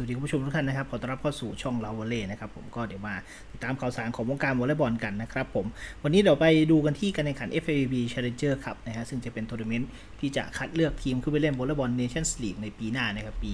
วัสดีคุณผู้ชมทุกท่านนะครับขอต้อนรับเข้าสู่ช่องเราวอลเล่นะครับผมก็เดี๋ยวมาติดตามข่าวสารของวงการวอลเลย์บอลกันนะครับผมวันนี้เดี๋ยวไปดูกันที่การแข่งขัน FAB Challenger ครับนะฮะซึ่งจะเป็นทัวร์นาเมนต์ที่จะคัดเลือกทีมขึ้นไปเล่นวอลเลย์บอล Nations League ในปีหน้านะครับปี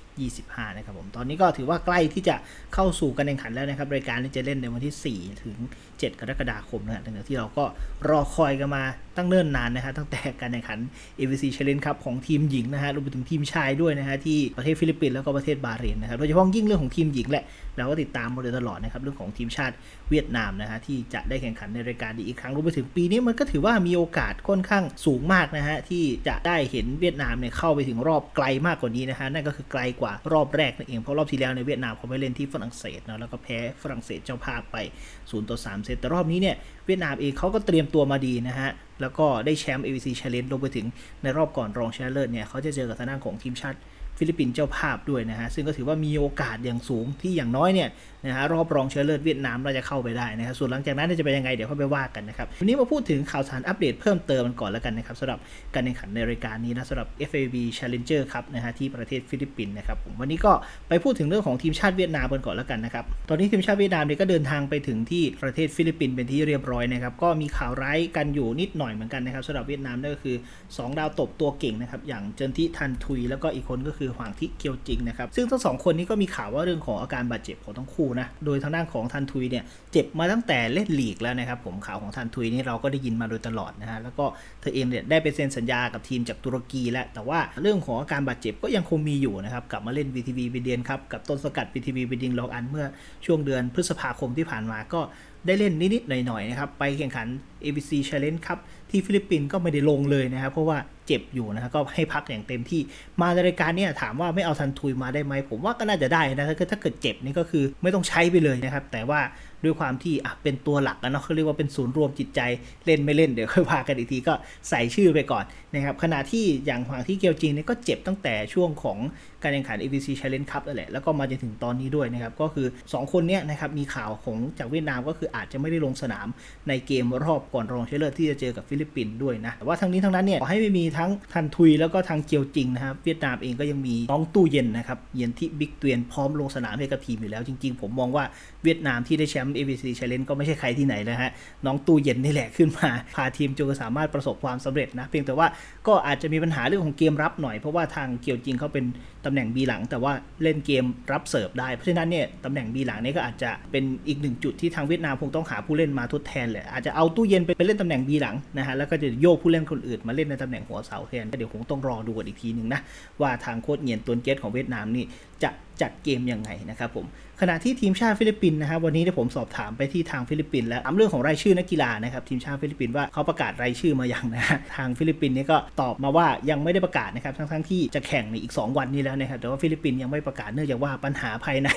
2025 นะครับผม ตอนนี้ก็ถือว่าใกล้ที่จะเข้าสู่การแข่งขันแล้วนะครับ รายการนี้จะเล่นในวันที่ 4 ถึง 7 กรกฎาคมนะฮะตั้งแต่ที่เราก็รอคอยกันมา ตั้งเนิ่นนานนะฮะตั้งแต่การแข่งขัน AVC Challenge ครับของทีมหญิงนะฮะรวมไปถึงทีมชายด้วยนะฮะที่ประเทศฟิลิปปินส์แล้วก็ประเทศบาเรนนะครับโดยเฉพาะยิ่งเรื่องของทีมหญิงแหละเราก็ติดตามมาโดยตลอดนะครับเรื่องของทีมชาติเวียดนามนะฮะที่จะได้แข่งขันในรายการนี้อีกครั้งรวมไปถึงปีนี้มันก็ถือว่ามีโอกาสค่อนข้างสูงมากนะฮะที่จะได้เห็นเวียดนามเนี่ยเข้าไปถึงรอบไกลมากกว่านี้นะฮะนั่นก็คือไกลกว่ารอบแรกนั่นเองเพราะรอบที่แล้วในเวียดนามเขาไปเล่นที่ฝรั่งเศสเนาะแล้วก็แพ้ฝรั่งเศสเจ้าภาพไป0ต่อ3เซตแต่รอบนี้เนี่ยเวียดนามเองเขาก็เตรียมตัวมาดีนะฮะ แล้วก็ได้แชมป์ AVC Challenge ลงไปถึงในรอบก่อนรองชนะเลิศเนี่ยเขาจะเจอกับทางด้านของทีมชาติ ฟิลิปปินส์เจ้าภาพด้วยนะฮะ ซึ่งก็ถือว่ามีโอกาสอย่างสูงที่อย่างน้อยเนี่ยนะฮะรอบรองเชนะเลิศเวียดนามเราจะเข้าไปได้นะครับส่วนหลังจากนั้นจะเป็นยังไงเดี๋ยวค่อยไปว่ากันนะครับวันนี้มาพูดถึงข่าวสารอัปเดตเพิ่มเติมกันก่อนแล้วกันนะครับสำหรับการแข่งขันในรายการนี้นะสำหรับ FAB Challenger ครับนะฮะที่ประเทศฟิลิปปินส์นะครับผมวันนี้ก็ไปพูดถึงเรื่องของทีมชาติเวียดนามกันก่อนแล้วกันนะครับตอนนี้ทีมชาติเวียดนามเนี่ยก็เดินทางไปถึงที่ประเทศฟิลิปปินส์เป็นที่เรียบร้อยนะครับก็มีข่าวร้ายกันอยู่นิดหน่อยเหมือนกันนะครับสำหรับเวียดนามนั่นก็คือ 2 ดาวตบตัวเก่งนะครับอย่างเจินทิทันทุยแล้วก็อีกคนก็คืือหวางทิเกียวจิงนะครับซึ่งทั้งสองคนนี้ก็มีข่าวว่าเรื่องของอาการบาดเจ็บของทั้งคู่นะโดยทางด้านของทันทุยเนี่ยเจ็บมาตั้งแต่เล่นลีกแล้วนะครับผมข่าวของทันทุยนี่เราก็ได้ยินมาโดยตลอดนะฮะแล้วก็เธอเองเนี่ยได้ไปเซ็นสัญญากับทีมจากตุรกีแล้วแต่ว่าเรื่องของอาการบาดเจ็บก็ยังคงมีอยู่นะครับกลับมาเล่น VTV บีเดียนครับกับต้นสกัด VTV บีเดียนลองอันเมื่อช่วงเดือนพฤษภาคมที่ผ่านมาก็ ได้เล่นนิดๆหน่อยๆนะครับ ไปแข่งขัน ABC Challenge ครับที่ฟิลิปปินส์ก็ไม่ได้ลงเลยนะครับ เพราะว่าเจ็บอยู่นะครับก็ให้พักอย่างเต็มที่มาในรายการเนี่ยถามว่าไม่เอาทันทุยมาได้ไหมผมว่าก็น่าจะได้นะถ้าเกิดถ้าเกิดเจ็บนี่ก็คือไม่ต้องใช้ไปเลยนะครับ แต่ว่า ด้วยความที่อะเป็นตัวหลักนะเนาะเขาเรียกว่าเป็นศูนย์รวมจิตใจเล่นไม่เล่นเดี๋ยวค่อยพากันอีกทีก็ใส่ชื่อไปก่อนนะครับขณะที่อย่างหวางที่เกียวจิงเนี่ยก็เจ็บตั้งแต่ช่วงของการแข่งขัน ABC Challenge Cup นั่นแหละแล้วก็มาจนถึงตอนนี้ด้วยนะครับก็คือ 2 คนเนี้ยนะครับมีข่าวของจากเวียดนามก็คืออาจจะไม่ได้ลงสนามในเกมรอบก่อนรองชนะเลิศที่จะเจอกับฟิลิปปินส์ด้วยนะแต่ว่าทั้งนี้ทั้งนั้นเนี่ยขอให้ไม่มีทั้งทันทุยแล้วก็ทางเกียวจิงนะครับเวียดนามเองก็ยังมีน้องตู้เย็นนะครับเย็นที่บิ๊กเตียนพร้อมลงสนามให้กับทีมอยู่แล้ว จริง ๆ ผมมองว่าเวียดนามที่ได้แชมป์ ABC Challenge ก็ไม่ใช่ใครที่ไหนนะฮะ น้องตู้เย็นนี่แหละขึ้นมา พาทีมจนสามารถประสบความสำเร็จนะ เพียงแต่ว่าก็อาจจะมีปัญหาเรื่องของเกมรับหน่อย เพราะว่าทางเกียวจิงเขาเป็นตำแหน่งบีหลัง แต่ว่าเล่นเกมรับเสิร์ฟได้ เพราะฉะนั้นเนี่ยตำแหน่งบีหลังนี่ก็อาจจะเป็นอีกหนึ่งจุดที่ทางเวียดนามคงต้องหาผู้เล่นมาทดแทนแหละอาจจะเอาตู้เย็นไปเล่นตำแหน่งบีหลังนะฮะแล้วก็จะโยกผู้เล่นคนอื่นมาเล่นในตำแหน่งหัวเสาแทนเดี๋ยวคงต้องรอดูกันอีกทีหนึ่งนะว่าทางโค้ชเงียนตวนเกตของเวียดนามนี่จะจัดเกมยังไงนะครับผมขณะที่ทีมชาติฟิลิปปินส์นะครับวันนี้ที่ผมสอบถามไปที่ทางฟิลิปปินส์แล้วถามเรื่องของรายชื่อนักกีฬานะครับทีมชาติฟิลิปปินส์ว่าเขาประกาศรายชื่อมาอย่างนะทางฟิลิปปินส์นี่ก็ตอบมาว่ายังไม่ได้ประกาศนะครับทั้งๆที่จะแข่งในอีก 2 วันนี้แล้วนะครับแต่ว่าฟิลิปปินส์ยังไม่ประกาศเนื่องจากว่าปัญหาภายใน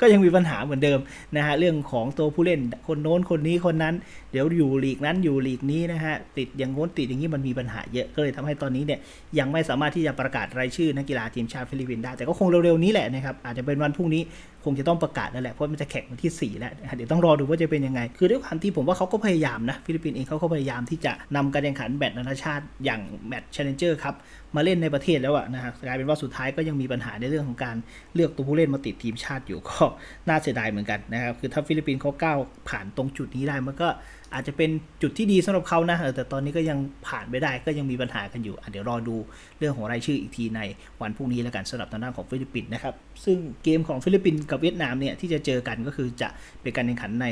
ก็ยังมีปัญหาเหมือนเดิมนะฮะเรื่องของตัวผู้เล่นคนโน้นคนนี้คนนั้น เดี๋ยวอยู่ลีกนั้นอยู่ลีกนี้นะฮะติดอย่างโน้นติดอย่างนี้มันมีปัญหาเยอะก็เลยทำให้ตอนนี้เนี่ยยังไม่สามารถที่จะประกาศรายชื่อนักกีฬาทีมชาติฟิลิปปินส์ได้แต่ก็คงเร็วๆนี้แหละนะครับอาจจะเป็นวันพรุ่งนี้ คงจะต้องประกาศนั่นแหละเพราะมันจะแข่งวันที่ 4 แล้วเดี๋ยวต้องรอดูว่าจะเป็นยังไง คือด้วยความที่ผมว่าเขาก็พยายามนะฟิลิปปินส์เองเขาก็พยายามที่จะนำการแข่งขันแบดนานาชาติอย่างแมตช์ Challenger ครับมาเล่นในประเทศแล้วอะนะฮะกลายเป็นว่าสุดท้ายก็ยังมีปัญหาในเรื่องของการเลือกตัวผู้เล่นมาติดทีมชาติอยู่ก็น่าเสียดายเหมือนกันนะครับคือถ้าฟิลิปปินส์เขาก้าวผ่านตรงจุดนี้ได้มันก็อาจจะเป็นจุดที่ดีสำหรับเขานะแต่ตอนนี้ก็ยังผ่านไม่ได้ก็ยังมีปัญหากันอยู่อะเดี๋ยวรอดูเรื่องของรายชื่ออีกทีในวันพรุ่งนี้แล้วกันสำหรับทางด้านของฟิลิปปินส์นะครับซึ่งเกมของฟิลิปปินส์กับเวียดนามเนี่ยที่จะเจอกันก็คือจะเป็นการแข่งขันใน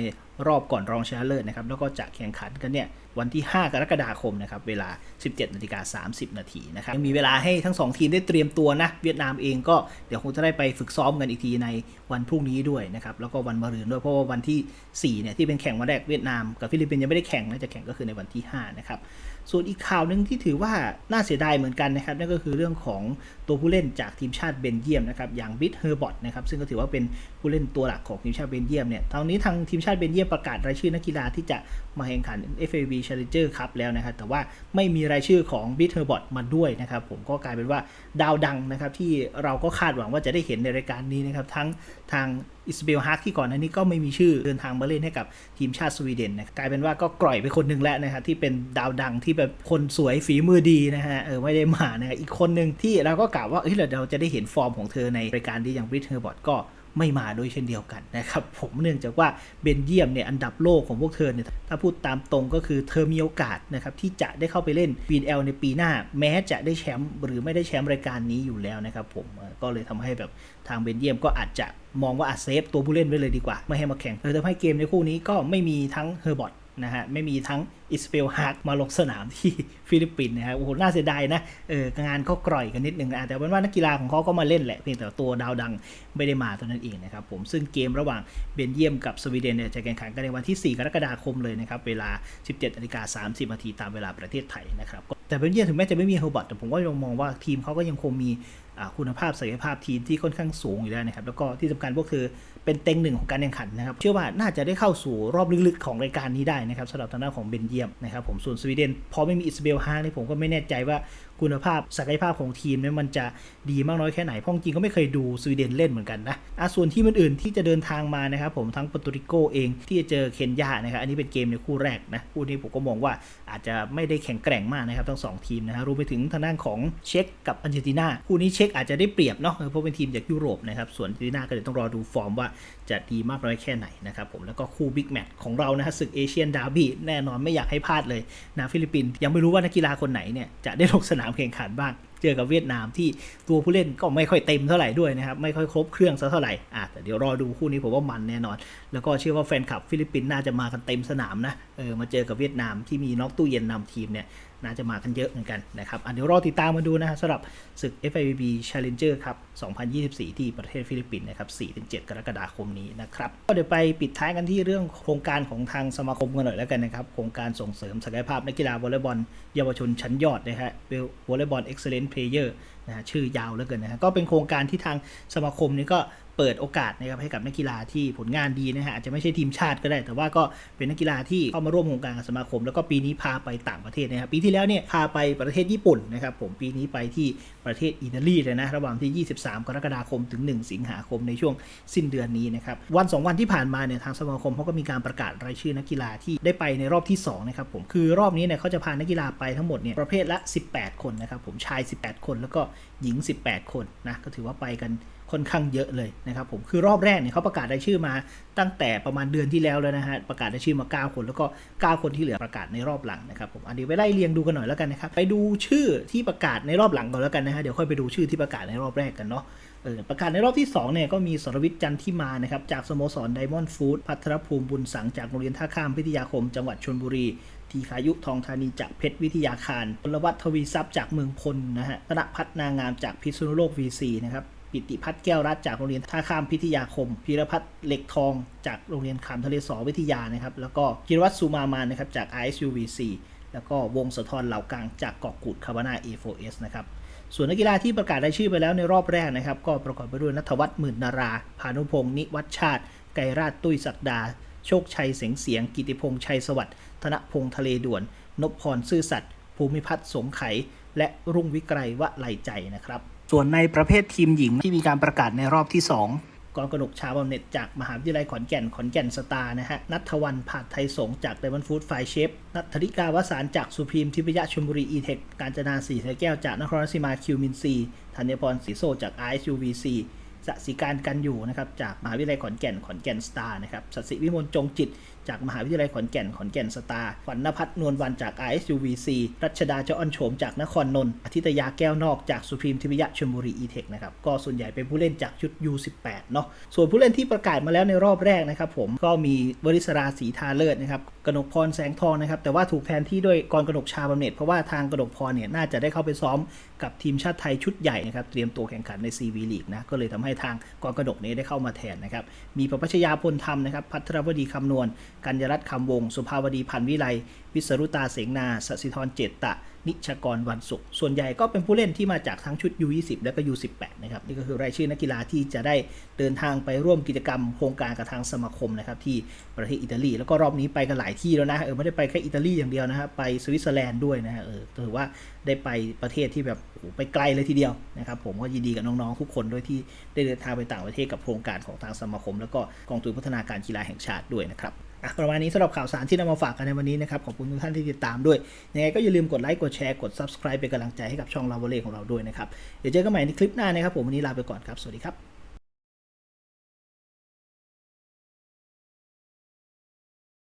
รอบก่อนรองชนะเลิศนะครับ แล้วก็จะแข่งขันกันเนี่ยวันที่ 5 กรกฎาคมนะครับ เวลา 17นาฬิกา30 นาทีนะครับ ยังมีเวลาให้ทั้ง 2 ทีมได้เตรียมตัวนะ เวียดนามเองก็เดี๋ยวคงจะได้ไปฝึกซ้อมกันอีกทีในวันพรุ่งนี้ด้วยนะครับ แล้วก็วันมะรืนด้วย เพราะว่าวันที่ 4 เนี่ยที่เป็นแข่งวันแรกเวียดนามกับฟิลิปปินส์ยังไม่ได้แข่งนะ จะแข่งก็คือในวันที่ 5 นะครับ ส่วนอีกข่าวหนึ่งที่ถือว่าน่าเสียดายเหมือนกันนะครับ นั่นก็คือเรื่องของตัวผู้เล่นจากทีมชาติเบนเยียมนะครับ อย่างบิทเฮอร์บอตนะครับ ซึ่งก็ถือว่าเป็นผู้เล่นตัวหลักของทีมชาติเบนเยียมเนี่ยตอนนี้ทางทีมชาติเบนเยียมประกาศรายชื่อนักกีฬาที่จะมาแข่งขัน FAB Challenger ครับแล้วนะครับ แต่ว่าไม่มีรายชื่อของบิทเฮอร์บอตมาด้วยนะครับ ผมก็กลายเป็นว่าดาวดังนะครับ ที่เราก็คาดหวังว่าจะได้เห็นในรายการนี้นะครับ ทั้งทางอิสเบลฮาร์กที่ก่อนหน้านี้ก็ไม่มีชื่อเดินทางมาเล่นให้กับทีมชาติสวีเดนนะกลายเป็นว่าก็กล่อยไปคนหนึ่งแล้วนะครับที่เป็นดาวดังที่แบบคนสวยฝีมือดีนะฮะเออไม่ได้มานะอีกคนหนึ่งที่เราก็กล่าวว่าเฮ้ยเราจะได้เห็นฟอร์มของเธอในรายการที่อย่างบิทเฮอร์บอทก็ ไม่มาด้วยเช่นเดียวกันนะครับ ผมเนื่องจากว่าเบนเยียมเนี่ยอันดับโลกของพวกเธอเนี่ยถ้าพูดตามตรงก็คือเธอมีโอกาสนะครับที่จะได้เข้าไปเล่น BNL ในปีหน้า แม้จะได้แชมป์หรือไม่ได้แชมป์รายการนี้อยู่แล้วนะครับผมก็เลยทำให้แบบทางเบนเยียมก็อาจจะมองว่าอาจเซฟตัวผู้เล่นไว้เลยดีกว่า ไม่ให้มาแข่งเลยทำให้เกมในคู่นี้ก็ไม่มีทั้งเฮอร์บอท นะฮะ ไม่มีทั้งอิสเปลฮาร์กมาลงสนามที่ฟิลิปปินส์นะฮะโอ้โห น่าเสียดายนะ เอองานก็กร่อยกันนิดนึงนะ แต่เป็นว่านักกีฬาของเขาก็มาเล่นแหละ เพียงแต่ตัวดาวดังไม่ได้มาเท่านั้นเองนะครับผม ซึ่งเกมระหว่างเบนเยียมกับสวีเดนเนี่ยจะแข่งขันกันในวันที่ 4 กรกฎาคมเลยนะครับ เวลา 17นาฬิกา30นาทีตามเวลาประเทศไทยนะครับ แต่เบนเยียมถึงแม้จะไม่มีเฮอร์บอทแต่ผมก็ยังมองว่าทีมเขาก็ยังคงมีคุณภาพศักยภาพทีมที่ค่อนข้างสูงอยู่แล้วนะครับ แล้วก็ที่สำคัญพวกเธอเป็นเต็งหนึ่งของการแข่งขันนะครับ เชื่อว่าน่าจะได้เข้าสู่รอบลึกๆของรายการนี้ได้นะครับสำหรับทางด้านของเบนเยียมนะครับผมส่วนสวีเดนพอไม่มีอิสเบลฮาร์นี่ผมก็ไม่แน่ใจว่าคุณภาพศักยภาพของทีมเนี่ยมันจะดีมากน้อยแค่ไหนเพราะจริงก็ไม่เคยดูสวีเดนเล่นเหมือนกันนะอะส่วนทีมอื่นๆที่จะเดินทางมานะครับผมทั้งปร์ตุริโกเองที่จะเจอเคนยานะครับอันนี้เป็นเกมในคู่แรกนะคู่นี้ผมก็มองว่าอาจจะไม่ได้แข็งแกร่งมากนะครับทั้งสองทีมนะฮะรวมไปถึงทางด้านของเช็กกับอาร์เจนตินาคู่นี้เชกอาจจะได้เปรียบเนาะเพราะเป็นทีมจากยุโรปนะครับส่วนทีน่าก็เดี๋ยวต้องรอดูฟอร์มว่า จะดีมากน้อยแค่ไหนนะครับผมแล้วก็คู่บิ๊กแมตช์ของเรานะฮะศึกเอเชียนดาร์บี้แน่นอนไม่อยากให้พลาดเลยนะฟิลิปปินส์ยังไม่รู้ว่านักกีฬาคนไหนเนี่ยจะได้ลงสนามแข่งขันบ้างเจอกับเวียดนามที่ตัวผู้เล่นก็ไม่ค่อยเต็มเท่าไหร่ด้วยนะครับ ไม่ค่อยครบเครื่องซะเท่าไหร่อะแต่เดี๋ยวรอดูคู่นี้ผมว่ามันแน่นอน แล้วก็เชื่อว่าแฟนคลับฟิลิปปินส์น่าจะมากันเต็มสนามนะเออมาเจอกับเวียดนามที่มีน็อกตู้เย็นนำทีมเนี่ยน่าจะมากันเยอะเหมือนกันนะครับอะเดี๋ยวรอติดตามมาดูนะฮะสำหรับศึก FIVB Challenger ครับ 2024 ที่ประเทศฟิลิปปินส์นะครับ 4-7 กรกฎาคมนี้นะครับก็เดี๋ยวไปปิดท้ายกันที่เรื่องโครงการของทางสมาคมกันหน่อยแล้วกันนะครับ โครงการส่งเสริมศักยภาพนักกีฬาวอลเลย์บอลเยาวชนชั้นยอดนะฮะวอลเลย์บอลเอ็กซ์แลนต์เพลเยอร์นะฮะชื่อยาวเหลือเกินนะฮะก็เป็นโครงการที่ทางสมาคมนี้ก็ เปิดโอกาสนะครับให้กับนักกีฬาที่ผลงานดีนะฮะอาจจะไม่ใช่ทีมชาติก็ได้ แต่ว่าก็เป็นนักกีฬาที่เข้ามาร่วมโครงการกับสมาคม แล้วก็ปีนี้พาไปต่างประเทศนะครับปีที่แล้วเนี่ยพาไปประเทศญี่ปุ่นนะครับผมปีนี้ไปที่ประเทศอิตาลีเลยนะระหว่างที่ 23 กรกฎาคมถึง 1 สิงหาคมในช่วงสิ้นเดือนนี้นะครับวัน 2 วันที่ผ่านมาเนี่ยทางสมาคมเขาก็มีการประกาศรายชื่อนักกีฬาที่ได้ไปในรอบที่2นะครับผมคือรอบนี้เนี่ยเขาจะพานักกีฬาไปทั้งหมดเนี่ยประเภทละ 18 คนนะครับผมชาย 18 คนแล้วก็หญิง 18 คนนะก็ถือว่าไปกัน ค่อนข้างเยอะเลยนะครับผมคือรอบแรกเนี่ยเขาประกาศรายชื่อมาตั้งแต่ประมาณเดือนที่แล้วแล้วนะฮะประกาศรายชื่อมา 9 คนแล้วก็ 9 คนที่เหลือประกาศในรอบหลังนะครับผมอันนี้ไปไล่เรียงดูกันหน่อยแล้วกันนะครับไปดูชื่อที่ประกาศในรอบหลังก่อนแล้วกันนะฮะเดี๋ยวค่อยไปดูชื่อที่ประกาศในรอบแรกกันเนาะเออประกาศในรอบที่2เนี่ยก็มีสรวิทย์จันทิมานะครับจากสโมสรไดมอนด์ฟู้ดพัทรภูมิบุญสังจากโรงเรียนท่าข้ามพิทยาคม จังหวัดชลบุรีทีขายุทองธานีจากเพชรวิทยาคารพลวัฒน์ทวีทรัพย์จากเมืองพลนะฮะธนพัฒนางามจากพิษณุโลก VC นะครับ ปิติพัฒน์แก้วรัฐจากโรงเรียนท่าข้ามพิทยาคม พีรพัฒน์เหล็กทอง จากโรงเรียนขามทะเลสอวิทยานะครับ แล้วก็กิรวัตรสุมามานนะครับจาก ISUVC แล้วก็วงสะทรเหล่ากลางจากเกาะกูดคาบานา A4S นะครับส่วนนักกีฬาที่ประกาศรายชื่อไปแล้วในรอบแรกนะครับ ก็ประกอบไปด้วยนัทวัฒน์หมื่นนาราพานุพงศ์นิวัชชาติ ไกรราชตุ้ยศักดา โชคชัยเสียงเสียง กิติพงษ์ชัยสวัสดิ์ธนพงษ์ทะเลด่วน นพพรซื่อสัตย์ภูมิพัฒน์สงไข และรุ่งวิกรวะไหลใจนะครับ ส่วนในประเภททีมหญิงที่มีการประกาศในรอบที่ 2กองกนกชาบำเหน็จจากมหาวิทยาลัยขอนแก่นขอนแก่นสตาร์นะฮะนัทวันผาดไทยสงจากไดมอนฟู้ดไฟเชฟนัทธิกาวสารจากสุพรีมทิพยะชลบุรีอีเทคการจนาสีไทยแก้วจากนครราชสีมาคิวมินซีธัญพรศรีโซจาก ISUVC สสิการกันอยู่นะครับจากมหาวิทยาลัยขอนแก่นขอนแก่นสตาร์นะครับสสิวิมลจงจิตจากมหาวิทยาลัยขอนแก่นขอนแก่นสตาร์ขวัญนภัทรนวลวันจาก ISUVC รัชดาเจ้าอ้อนโฉมจากนครนนท์อาทิตยาแก้วนอกจากสุพรีมทิพยะชลบุรีอีเทคนะครับก็ส่วนใหญ่เป็นผู้เล่นจากชุด U18 เนาะส่วนผู้เล่นที่ประกาศมาแล้วในรอบแรกนะครับผมก็มีวริศราศรีทาเลิศนะครับกนกพรแสงทองนะครับแต่ว่าถูกแทนที่ด้วยกรกนกชาบำเหน็จเพราะว่าทางกนกพรเนี่ยน่าจะได้เข้าไปซ้อมกับทีมชาติไทยชุดใหญ่นะครับเตรียมตัวแข่งขันใน CV ลีกนะก็เลยทำให้ทางกรกนกนี้ได้เข้ามาแทนนะครับมีประพัชยาพลธรรมนะครับพัทรวดีคำนวณกัญญรัตน์คำวงศ์สุภาวดีพันธวิไล วิสรุตาเสงนาสสิธรเจตตะ นิชกรวันศุกร์ส่วนใหญ่ก็เป็นผู้เล่นที่มาจากทั้งชุด U20 และก็ U18 นะครับนี่ก็คือรายชื่อนักกีฬาที่จะได้เดินทางไปร่วมกิจกรรมโครงการกับทางสมาคมนะครับที่ประเทศอิตาลี แล้วก็รอบนี้ไปกันหลายที่แล้วนะเออไม่ได้ไปแค่อิตาลีอย่างเดียวนะครับไปสวิตเซอร์แลนด์ด้วยนะฮะเออถือว่าได้ไปประเทศที่แบบโอ้โหไปไกลเลยทีเดียวนะครับผมก็ยินดีกับน้องๆทุกคนด้วยที่ได้เดินทางไปต่างประเทศกับโครงการของทางสมาคม แล้วก็กองทุนพัฒนาการกีฬาแห่งชาติด้วยนะครับประมาณนี้สำหรับข่าวสารที่นำมาฝากกันในวันนี้นะครับขอบคุณทุกท่านที่ติดตามด้วยยังไงก็อย่าลืมกดไลค์กดแชร์ กด subscribe เป็นกำลังใจให้กับช่องลาวเล่ของเราด้วยนะครับ เดี๋ยวเจอกันใหม่ในคลิปหน้านะครับผมวันนี้ลาไปก่อนครับ สวัสดีครับ